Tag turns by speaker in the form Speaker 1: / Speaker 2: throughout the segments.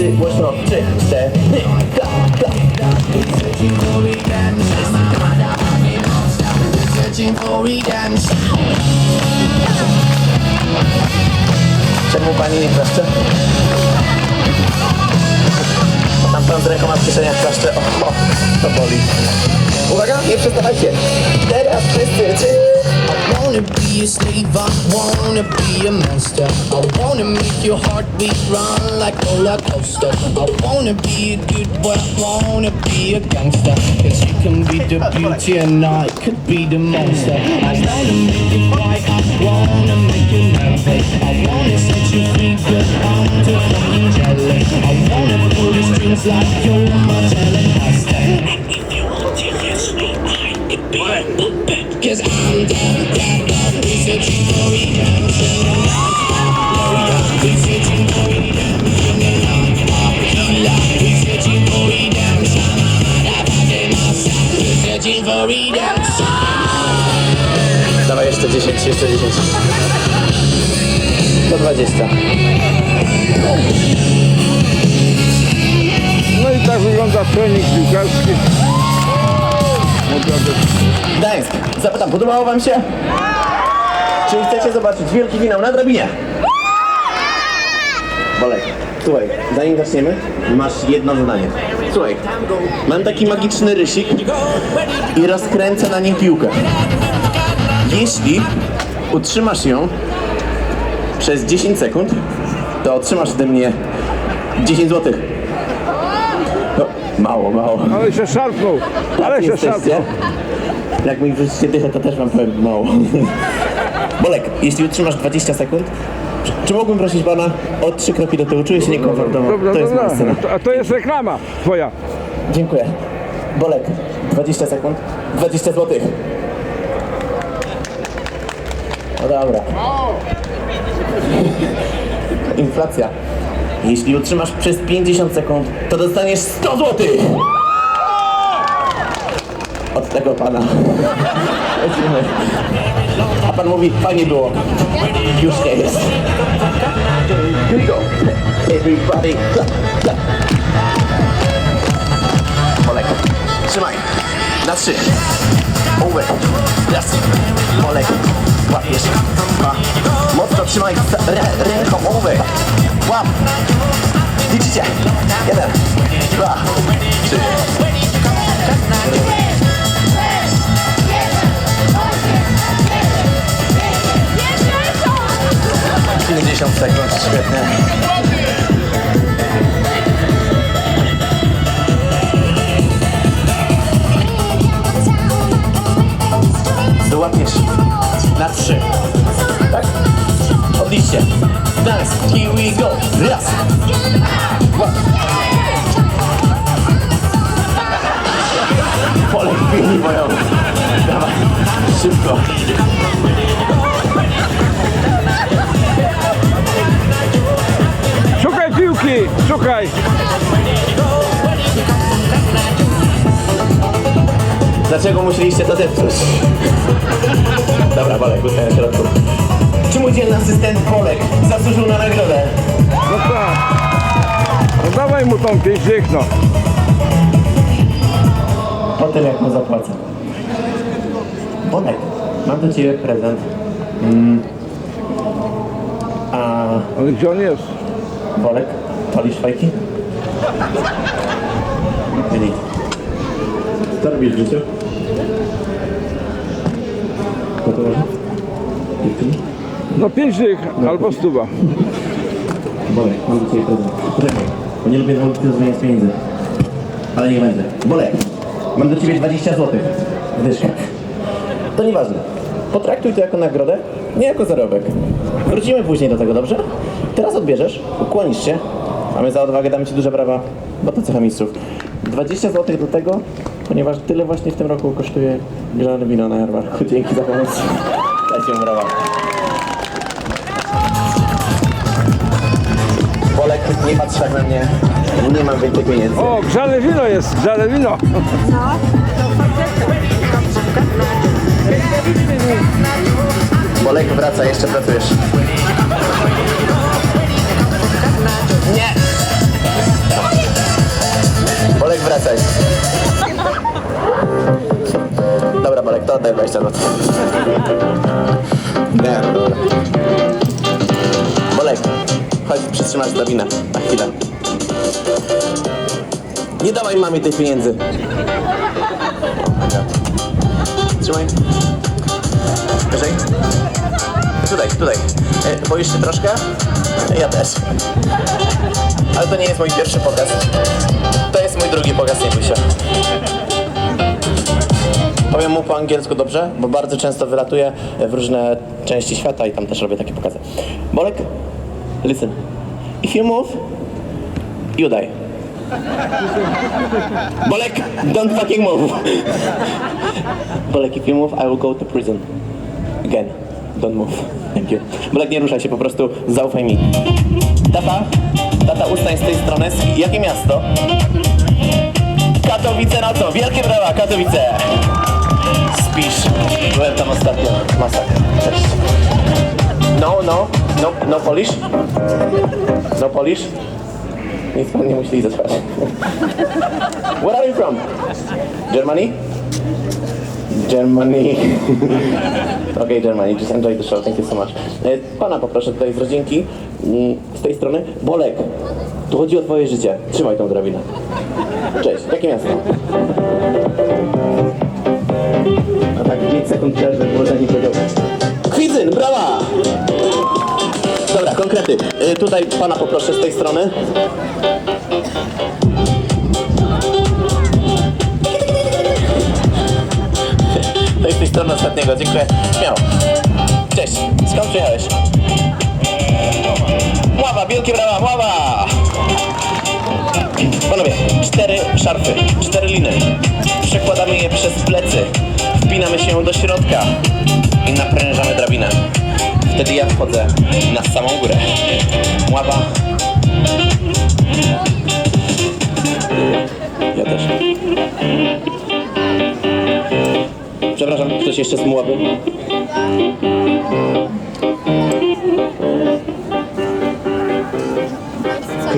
Speaker 1: Wszyscy głośno, trzy, cztery,
Speaker 2: for redemption.
Speaker 1: Czemu pani nie klaszcze? Tam pan z ręką ma w kieszeniach klaszcze. O, to boli. Uwaga, nie przestawajcie. Teraz wszyscy.
Speaker 2: I wanna be a slave, I wanna be a master. I wanna make your heartbeat run like a roller coaster. I wanna be a good boy, I wanna be a gangster. Cause you can be the beauty and I could be the monster. I wanna make you cry, I wanna make you nervous. I wanna set you free, cause I'm too fucking jealous. I wanna pull the strings like you're my telecaster. Redemption.
Speaker 1: Dawaj jeszcze 10, jeszcze 10. 120.
Speaker 3: No i tak wygląda trening piłkarski. Naprawdę
Speaker 1: Gdańsk, zapytam, podobało wam się? Czy chcecie zobaczyć wielki finał na drabinie? Bolek, słuchaj, zanim zaczniemy, masz jedno zadanie. Słuchaj, mam taki magiczny rysik i rozkręcę na nim piłkę. Jeśli utrzymasz ją przez 10 sekund, to otrzymasz ode mnie 10 zł. Mało, mało.
Speaker 3: Ale się szarpnął, ale się
Speaker 1: Jesteście?
Speaker 3: szarpnął.
Speaker 1: Jak mi wyrzucicie dychę, to też wam powiem mało. Bolek, jeśli utrzymasz 20 sekund, czy, czy mógłbym prosić pana o trzy kroki do tyłu? Czuję się niekomfortowo.
Speaker 3: Dobra,
Speaker 1: to jest moja scena.
Speaker 3: dobra. A to jest reklama twoja.
Speaker 1: Dziękuję. Bolek, 20 sekund, 20 złotych. No dobra. Inflacja. Jeśli utrzymasz przez 50 sekund, to dostaniesz 100 złotych. Od tego pana. A pan mówi, fajnie było. Już nie jest. Here we go. Everybody, clap. Olek, trzymaj. Na trzy. Ołówek. Raz. Olek. Łapiesz. Mocno trzymaj rę, ręką ołówek. Łap. Liczycie. Jeden. Dwa. Trzy. 50 sekund. Świetnie. Dance. Here we go. Raz. Polek pilni bojowy. Dawaj. Szybko.
Speaker 3: Szukaj piłki, szukaj.
Speaker 1: Dlaczego musieliście to zepsuć? Dobra, Bolek, ustaję na środku. Czy mój dzielny asystent Bolek zasłużył na nagrodę?
Speaker 3: No tak. No dawaj mu tą pięć no.
Speaker 1: Po tym, jak mu zapłacę. Bolek, mam do Ciebie prezent. Mm. A
Speaker 3: Ale gdzie on jest?
Speaker 1: Bolek, palisz fajki? Nic. Co robisz w życiu? Gotowe? Dziewczyny?
Speaker 3: No pięć albo stuwa.
Speaker 1: Bolek, mam prezent. Poczekaj, bo nie lubię na ulicy rozmawiać pieniędzy. Ale nie będzie. Bolek, mam do Ciebie 20 zł. Dyszka. To nieważne. Potraktuj to jako nagrodę, nie jako zarobek. Wrócimy później do tego, dobrze? Teraz odbierzesz, ukłonisz się, a my za odwagę damy Ci duże brawa, bo to cecha mistrzów. 20 zł do tego, ponieważ tyle właśnie w tym roku kosztuje zielone wino na jarmarku. Dzięki za pomoc. Dajcie mu brawa. Nie patrz tak na mnie. Nie mam więcej pieniędzy.
Speaker 3: O, grzane wino jest, grzane wino.
Speaker 1: Bolek wraca, jeszcze pracujesz. Nie! Bolek, wracaj. Dobra, Bolek, to oddaj 20 zł. Nie, no dobra. Chodź przytrzymasz drabinę na chwilę. Nie dawaj mamie tych pieniędzy. Trzymaj. Wyżej. Tutaj, tutaj. E, boisz się troszkę? Ja też. Ale to nie jest mój pierwszy pokaz. To jest mój drugi pokaz, nie bój się. Powiem mu po angielsku dobrze, bo bardzo często wylatuję w różne części świata i tam też robię takie pokazy. Bolek, listen. If you move, you die. Bolek, don't fucking move. Bolek, if you move, I will go to prison. Again. Don't move. Thank you. Bolek, nie ruszaj się, po prostu zaufaj mi. Tata, tata, ustań z tej strony. Jakie miasto? Katowice na co? Wielkie brawa, Katowice! Spisz. Byłem tam ostatnio. Masakra. Cześć. No, no, no, no Polish? No Polish? Nic pan nie musi zatrzymać. Where are you from? Germany? Germany. okay, Germany, just enjoy the show, thank you so much. E, Pana poproszę tutaj z rodzinki, mm, z tej strony. Bolek, tu chodzi o twoje życie. Trzymaj tą drabinę. Cześć, jakie miasto? A tak 5 sekund przerwy, może nie powiedział. Kwidzyn, brawa! Konkrety. Y, tutaj pana poproszę z tej strony. To jest tej strony ostatniego, dziękuję. Śmiało. Cześć, skąd przyjechałeś? Mława, wielkie brawa, mława! Panowie, cztery szarfy, cztery liny. Przekładamy je przez plecy. Wpinamy się do środka i naprężamy drabinę. Wtedy ja wchodzę na samą górę. Mława. Ja też. Przepraszam, ktoś jeszcze z Mławy?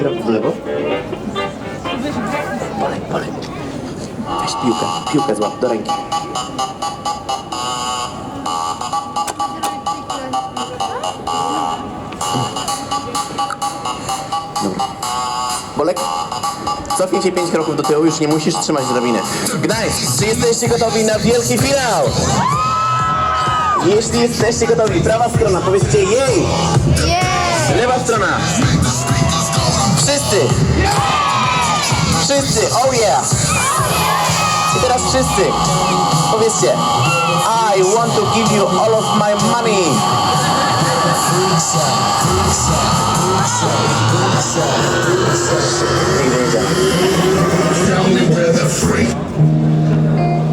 Speaker 1: Krok w lewo. Polej, polej. Weź piłkę, piłkę złap do ręki. Cofnij się 5 kroków do tyłu, już nie musisz trzymać drabiny. Gdańsk, czy jesteście gotowi na wielki finał? Jeśli jesteście gotowi, prawa strona, powiedzcie jej! Lewa strona! Wszyscy! Wszyscy, oh yeah! I teraz wszyscy, powiedzcie I want to give you all of my money!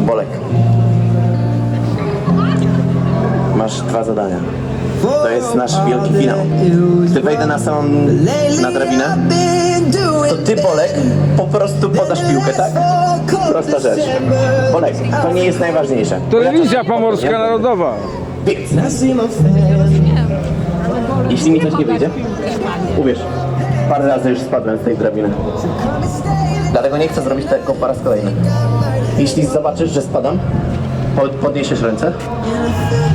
Speaker 1: Bolek. Masz dwa zadania. To jest nasz wielki finał. Gdy wejdę na samą na drabinę, to ty, Bolek, po prostu podasz piłkę, tak? Prosta rzecz. Bolek, to nie jest najważniejsze.
Speaker 3: Telewizja Pomorska Narodowa.
Speaker 1: Więc, jeśli mi coś nie wyjdzie, uwierz, parę razy już spadłem z tej drabiny. Dlatego nie chcę zrobić tego po raz kolejny. Jeśli zobaczysz, że spadam, po- podniesiesz ręce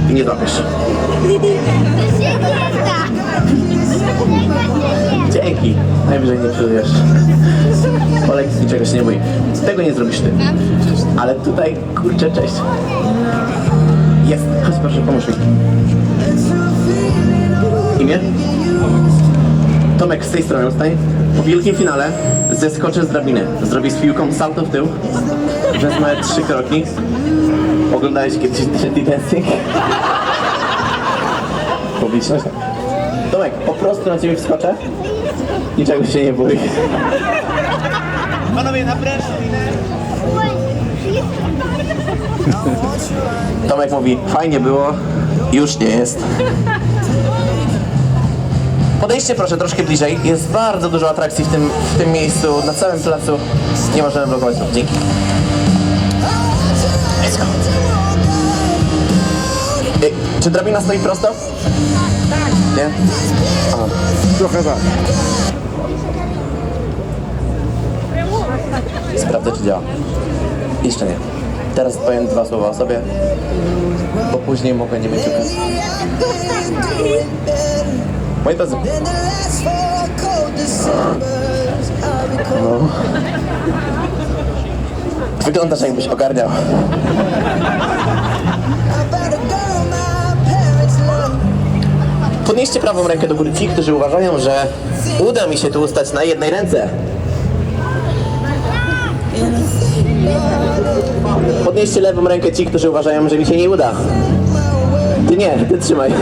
Speaker 1: i nie złapiesz. Dzięki. Najwyżej nie przeżyjesz. Olek niczego się nie boi. Tego nie zrobisz ty. Ale tutaj, kurczę, cześć. Jest. Chodź proszę, pomóż mi. Imię? Tomek z tej strony ustań. Po wielkim finale zeskoczę z drabiny. Zrobię z piłką salto w tył. Wezmę trzy kroki. Oglądałeś kiedyś Dirty Dancing? Publiczność? Tomek, po prostu na ciebie wskoczę. Niczego się nie bój. Panowie, naprężcie Tomek mówi, fajnie było, już nie jest. Podejdźcie proszę troszkę bliżej. Jest bardzo dużo atrakcji w tym, w tym miejscu, na całym placu. Nie możemy blokować. Dzięki. Let's go. Ej, czy drabina stoi prosto? Tak. Nie? Aha.
Speaker 3: Trochę tak.
Speaker 1: Sprawdzę, czy działa. Jeszcze nie. Teraz powiem dwa słowa o sobie, bo później mogę nie mieć okazji. Moi drodzy, no. Wyglądasz jakbyś ogarniał. Podnieście prawą rękę do góry ci, którzy uważają, że uda mi się tu ustać na jednej ręce. Podnieście lewą rękę ci, którzy uważają, że mi się nie uda. Ty nie, ty trzymaj.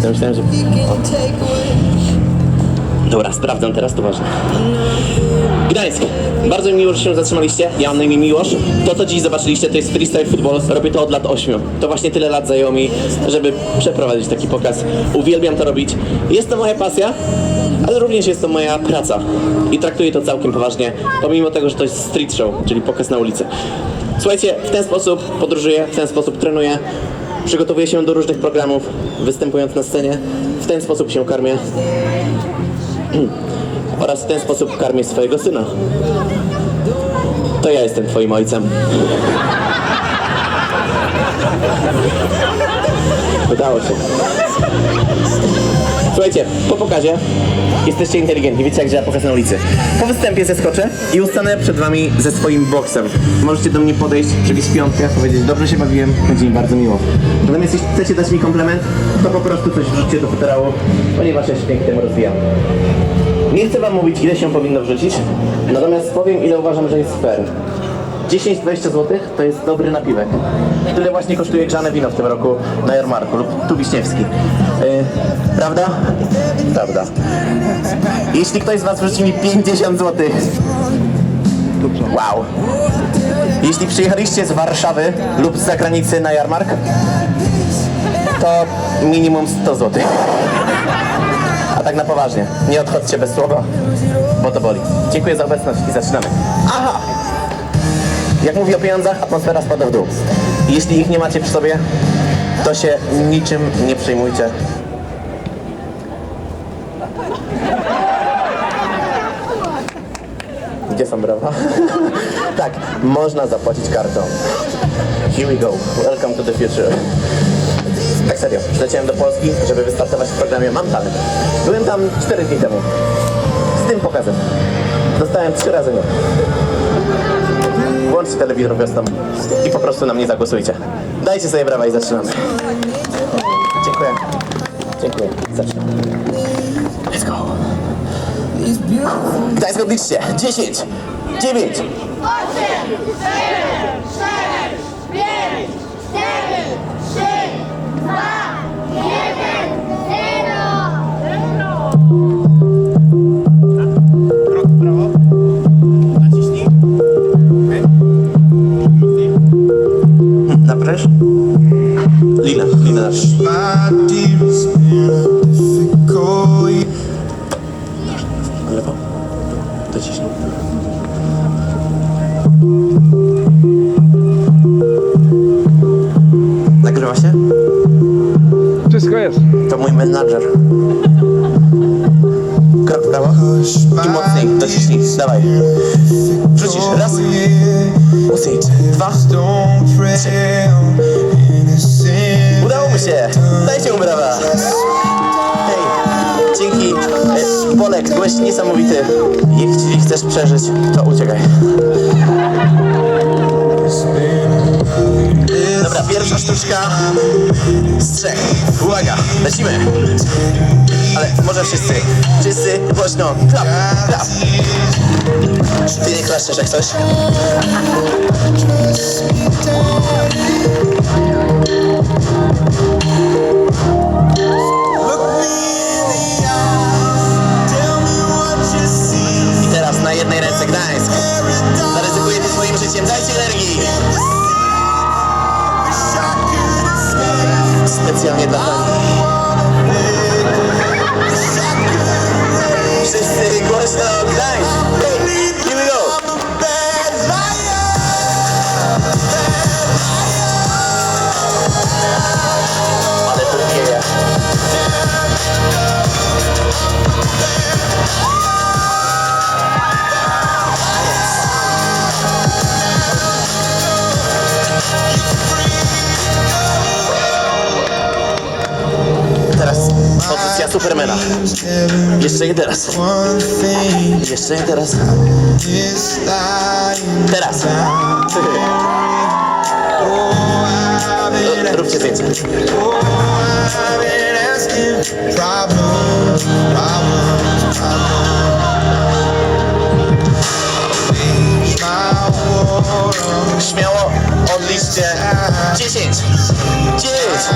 Speaker 1: Kurde, myślałem, że... Dobra, sprawdzam teraz, to ważne. Gdańsk. Bardzo mi miło, że się zatrzymaliście. Ja mam na imię Miłosz. To, co dziś zobaczyliście, to jest freestyle football. Robię to od lat 8. To właśnie tyle lat zajęło mi, żeby przeprowadzić taki pokaz. Uwielbiam to robić. Jest to moja pasja, ale również jest to moja praca. I traktuję to całkiem poważnie, pomimo tego, że to jest street show, czyli pokaz na ulicy. Słuchajcie, w ten sposób podróżuję, w ten sposób trenuję. Przygotowuję się do różnych programów, występując na scenie. W ten sposób się karmię oraz w ten sposób karmię swojego syna. To ja jestem twoim ojcem. Udało się. Słuchajcie, po pokazie jesteście inteligentni, wiecie jak działa pokaz na ulicy. Po występie zeskoczę i ustanę przed wami ze swoim boksem. Możecie do mnie podejść, przywieźć piątkę, powiedzieć dobrze się bawiłem, będzie mi bardzo miło. Natomiast jeśli chcecie dać mi komplement, to po prostu coś wrzućcie do futerału, ponieważ ja się pięknie temu rozwijam. Nie chcę wam mówić, ile się powinno wrzucić, natomiast powiem, ile uważam, że jest fair. 10-20 zł to jest dobry napiwek. Tyle właśnie kosztuje grzane wino w tym roku na jarmarku lub tu Wiśniewski. Yy, prawda? Prawda. Jeśli ktoś z was wrzuci mi 50 zł, wow. Jeśli przyjechaliście z Warszawy lub z zagranicy na jarmark, to minimum 100 zł. A tak na poważnie, nie odchodźcie bez słowa, bo to boli. Dziękuję za obecność i zaczynamy. Aha! Jak mówię o pieniądzach, atmosfera spada w dół. Jeśli ich nie macie przy sobie, to się niczym nie przejmujcie. Gdzie są brawa? tak, można zapłacić kartą. Here we go. Welcome to the future. Tak serio, przyleciałem do Polski, żeby wystartować w programie Mam Talent. Byłem tam 4 dni temu. Z tym pokazem. Dostałem 3 razy nie włączcie telewizor wiosną i po prostu na mnie zagłosujcie. Dajcie sobie brawa i zaczynamy. Dziękuję. Dziękuję. Zaczynamy. Let's go. Gdańsk odliczcie. 10, 9, 8, 7, Nagrywa się?
Speaker 3: Wszystko jest.
Speaker 1: To mój menadżer. Krok w prawo. I mocniej, dociśnij. Dawaj. Wrzucisz. Raz. Mocniej. Dwa.
Speaker 4: Innocent.
Speaker 1: Udało mu się. Dajcie mu brawa. Hej. Dzięki. E, Bolek, byłeś niesamowity. Jeśli chcesz przeżyć, to uciekaj. Dobra, pierwsza sztuczka z trzech. Uwaga, lecimy. Ale może wszyscy. Wszyscy głośno. Klap, klap. Ty nie klaszczesz jak coś. Specjalnie dla pani.
Speaker 4: Jeszcze i teraz. Jeszcze i teraz. Teraz. Róbcie zdjęcie. Śmiało, odliczcie.
Speaker 1: Cheers. Cheers.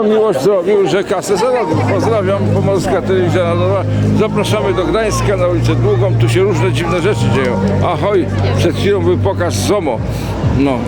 Speaker 1: taką miłość zrobił, że kasę zarobił. Pozdrawiam, Pomorska Telewizja Narodowa. Zapraszamy do Gdańska na ulicę Długą. Tu się różne dziwne rzeczy dzieją. Ahoj, przed chwilą był pokaz ZOMO. No.